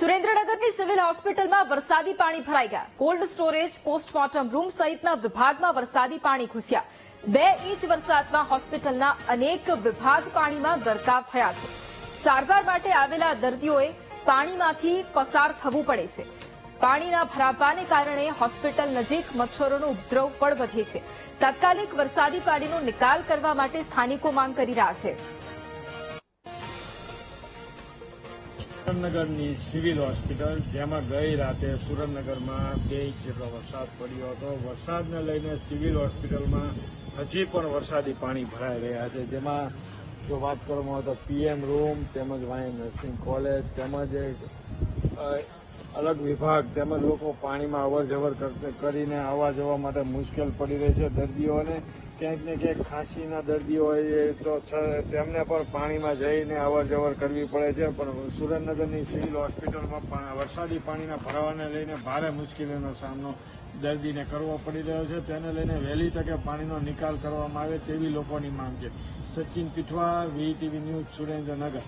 સુરેન્દ્રનગરની civil હોસ્પિટલમાં વરસાદી પાણી ભરાઈ ગયા. કોલ્ડ સ્ટોરેજ, પોસ્ટમોર્ટમ રૂમ સહિતના વિભાગમાં વરસાદી પાણી ઘૂસ્યા. બે ઇંચ વરસાદમાં હોસ્પિટલના અનેક વિભાગ પાણીમાં ગરકાવ થયા છે. સારવાર માટે આવેલા દર્દીઓએ પાણીમાંથી પસાર થવું પડે છે. પાણીના ભરાવાને કારણે હોસ્પિટલ નજીક મચ્છરોનો ઉપદ્રવ પણ વધે છે. તાત્કાલિક વરસાદી પાણીનો નિકાલ કરવા માટે સ્થાનિકો માંગ કરી રહ્યા છે. સુરેન્દ્રનગરની સિવિલ હોસ્પિટલ, જેમાં ગઈ રાતે સુરેન્દ્રનગરમાં બે ઇંચ જેટલો વરસાદ પડ્યો હતો. વરસાદને લઈને સિવિલ હોસ્પિટલમાં હજી પણ વરસાદી પાણી ભરાઈ રહ્યા છે. જેમાં જો વાત કરવામાં આવે તો પીએમ રૂમ, તેમજ વાય નર્સિંગ કોલેજ, તેમજ અલગ વિભાગ તેમજ લોકો પાણીમાં અવર જવર કરીને આવવા જવા માટે મુશ્કેલ પડી રહી છે દર્દીઓને. ક્યાંક ને ક્યાંક ખાંસીના દર્દીઓ હોય તો તેમને પણ પાણીમાં જઈને અવર જવર કરવી પડે છે. પણ સુરેન્દ્રનગરની સિવિલ હોસ્પિટલમાં વરસાદી પાણીના ભરાવાને લઈને ભારે મુશ્કેલીનો સામનો દર્દીને કરવો પડી રહ્યો છે. તેને લઈને વહેલી તકે પાણીનો નિકાલ કરવામાં આવે તેવી લોકોની માંગ છે. Sachin Pithva VTV news Surendranagar.